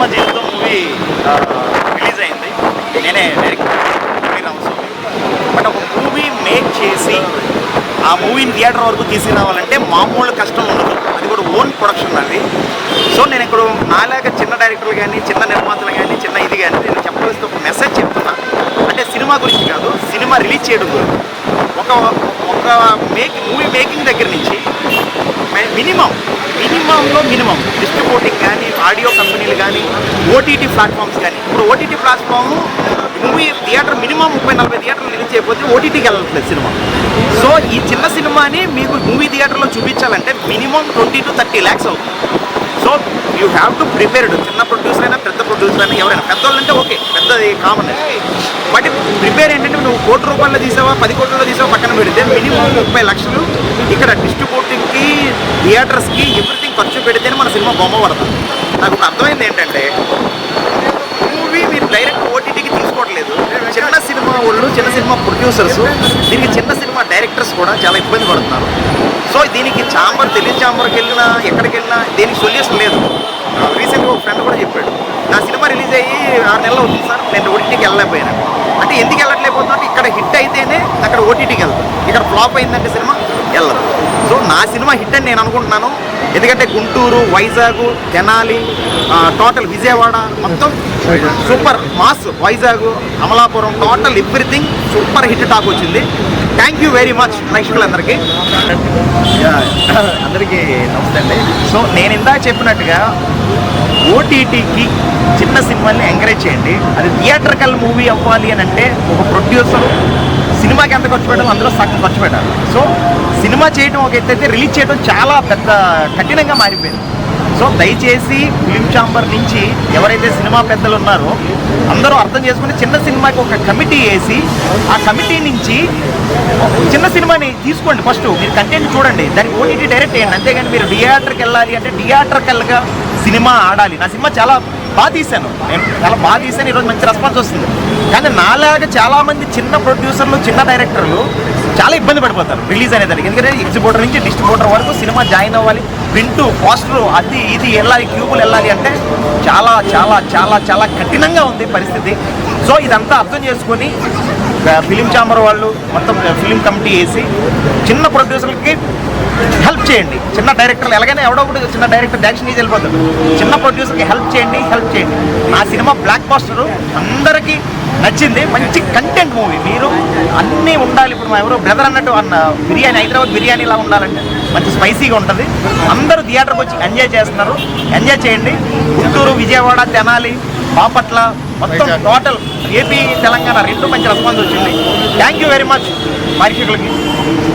జన్మ జీవితం movie release అయింది. నేనే డైరెక్ట్ రామస్వామి. బట్ ఒక మూవీ మేక్ చేసి ఆ మూవీని థియేటర్ వరకు తీసుకురావాలంటే మామూలు కష్టం ఉండదు. అది కూడా ఓన్ ప్రొడక్షన్ అది. సో నేను ఇక్కడ నాలాగా చిన్న డైరెక్టర్లు కానీ చిన్న నిర్మాతలు కానీ చిన్న ఇది కానీ నేను చెప్పవలసిన ఒక మెసేజ్ చెప్తున్నా. అంటే సినిమా గురించి కాదు సినిమా రిలీజ్ చేయడం గురించి. ఒక ఒక మేక్ మూవీ మేకింగ్ దగ్గర నుంచి మినిమం మినిమంలో మినిమం డిస్ట్రిబ్యూటింగ్ కానీ ఆడియో కంపెనీలు కానీ ఓటీటీ ప్లాట్ఫామ్స్ కానీ ఇప్పుడు OTT platform movie theatre minimum ముప్పై నలభై థియేటర్లు నిలిచేయకపోతే ఓటీటీకి వెళ్ళట్లేదు సినిమా. సో ఈ చిన్న సినిమాని మీకు మూవీ థియేటర్లో చూపించాలంటే minimum twenty to thirty lakhs అవుతుంది. So you have to prepared చిన్న ప్రొడ్యూసర్ అయినా పెద్ద ప్రొడ్యూసర్ అయినా ఎవరైనా. పెద్దవాళ్ళు అంటే ఓకే పెద్దది కామన్ బట్ ప్రిపేర్ ఏంటంటే నువ్వు కోటి రూపాయలు తీసావా పది కోట్లలో తీసావా పక్కన పెడితే మినిమం ముప్పై లక్షలు ఇక్కడ డిస్ట్రిక్ట్ థియేటర్స్కి ఎవ్రీథింగ్ ఖర్చు పెడితేనే మన సినిమా బొమ్మ పడతాం. నాకు ఇప్పుడు అర్థమైంది ఏంటంటే మూవీ మీరు డైరెక్ట్ ఓటీటీకి తీసుకోవట్లేదు. చిన్న సినిమా వాళ్ళు చిన్న సినిమా ప్రొడ్యూసర్స్ దీనికి చిన్న సినిమా డైరెక్టర్స్ కూడా చాలా ఇబ్బంది పడుతున్నారు. సో దీనికి చాంబర్ తెలియని చాంబర్కి వెళ్ళినా ఎక్కడికి వెళ్ళినా దీనికి సొల్యూషన్ లేదు. రీసెంట్గా ఒక ఫ్రెండ్ కూడా చెప్పాడు నా సినిమా రిలీజ్ అయ్యి ఆరు నెలలు అవుతుంది సార్ నేను ఓటీటీకి వెళ్ళలేకపోయాను. అంటే ఎందుకు వెళ్ళట్లేకపోతున్నా ఇక్కడ హిట్ అయితేనే అక్కడ ఓటీటీకి వెళ్తాను ఇక్కడ ఫ్లాప్ అయిందంటే సినిమా వెళ్ళదు. సో నా సినిమా హిట్ అని నేను అనుకుంటున్నాను. ఎందుకంటే గుంటూరు వైజాగ్ తెనాలి టోటల్ విజయవాడ మొత్తం super mass Vizag Amalapuram total everything super hit talk వచ్చింది. థ్యాంక్ యూ వెరీ మచ్ ప్రేక్షకులందరికీ. అందరికీ నమస్తే అండి. సో నేను ఇందాక చెప్పినట్టుగా ఓటీటీకి చిన్న సినిమాల్ని ఎంకరేజ్ చేయండి. అది థియేటర్కల్ మూవీ అవ్వాలి అని అంటే ఒక ప్రొడ్యూసర్ సినిమాకి ఎంత ఖర్చు పెట్టాలో అందులో సగం ఖర్చు పెట్టాలి. సో సినిమా చేయడం ఒక ఎత్తైతే రిలీజ్ చేయడం చాలా పెద్ద కఠినంగా మారిపోయింది. సో దయచేసి ఫిలిం ఛాంబర్ నుంచి ఎవరైతే సినిమా పెద్దలు ఉన్నారో అందరూ అర్థం చేసుకుని చిన్న సినిమాకి ఒక కమిటీ వేసి ఆ కమిటీ నుంచి చిన్న సినిమాని తీసుకోండి ఫస్ట్. మీరు కంటెంట్ చూడండి. దానికి ఓటీటీ డైరెక్ట్ వేయండి అంతేగాని మీరు థియేటర్కి వెళ్ళాలి అంటే థియేటర్కల్గా సినిమా ఆడాలి. నా సినిమా చాలా బాగా తీశాను. నేను చాలా బాగా తీశాను. ఈరోజు మంచి రెస్పాన్స్ వస్తుంది. కానీ నాలాగా చాలామంది చిన్న ప్రొడ్యూసర్లు చిన్న డైరెక్టర్లు చాలా ఇబ్బంది పడిపోతారు రిలీజ్ అనేదానికి ఎందుకంటే ఎగ్జిబ్యూటర్ నుంచి డిస్ట్రిబ్యూటర్ వరకు సినిమా జాయిన్ అవ్వాలి. వింటూ పోస్టర్ అది ఇది వెళ్ళాలి క్యూబులు వెళ్ళాలి అంటే చాలా చాలా చాలా చాలా కఠినంగా ఉంది పరిస్థితి. సో ఇదంతా అర్థం చేసుకొని ఫిలిం ఛాంబర్ వాళ్ళు మొత్తం ఫిలిం కమిటీ వేసి చిన్న ప్రొడ్యూసర్లకి హెల్ప్ చేయండి. చిన్న డైరెక్టర్లు ఎలాగైనా ఎవడో ఒకటి చిన్న డైరెక్టర్ యాక్షన్ చేసి వెళ్ళిపోతాడు చిన్న ప్రొడ్యూసర్కి హెల్ప్ చేయండి హెల్ప్ చేయండి. నా సినిమా బ్లాక్ బాస్టర్ అందరికీ నచ్చింది. మంచి కంటెంట్ మూవీ మీరు అన్నీ ఉండాలి. ఇప్పుడు మా ఎవరో బ్రదర్ అన్నట్టు అన్న బిర్యానీ హైదరాబాద్ బిర్యానీ ఇలా ఉండాలంటే మంచి స్పైసీగా ఉంటుంది. అందరూ థియేటర్కి వచ్చి ఎంజాయ్ చేస్తున్నారు. ఎంజాయ్ చేయండి. గుంటూరు విజయవాడ తెనాలి బాపట్ల మొత్తం టోటల్ ఏపీ తెలంగాణ రెండు మంచి రెస్పాన్స్ వచ్చింది. Thank you very much పరీక్షకులకి.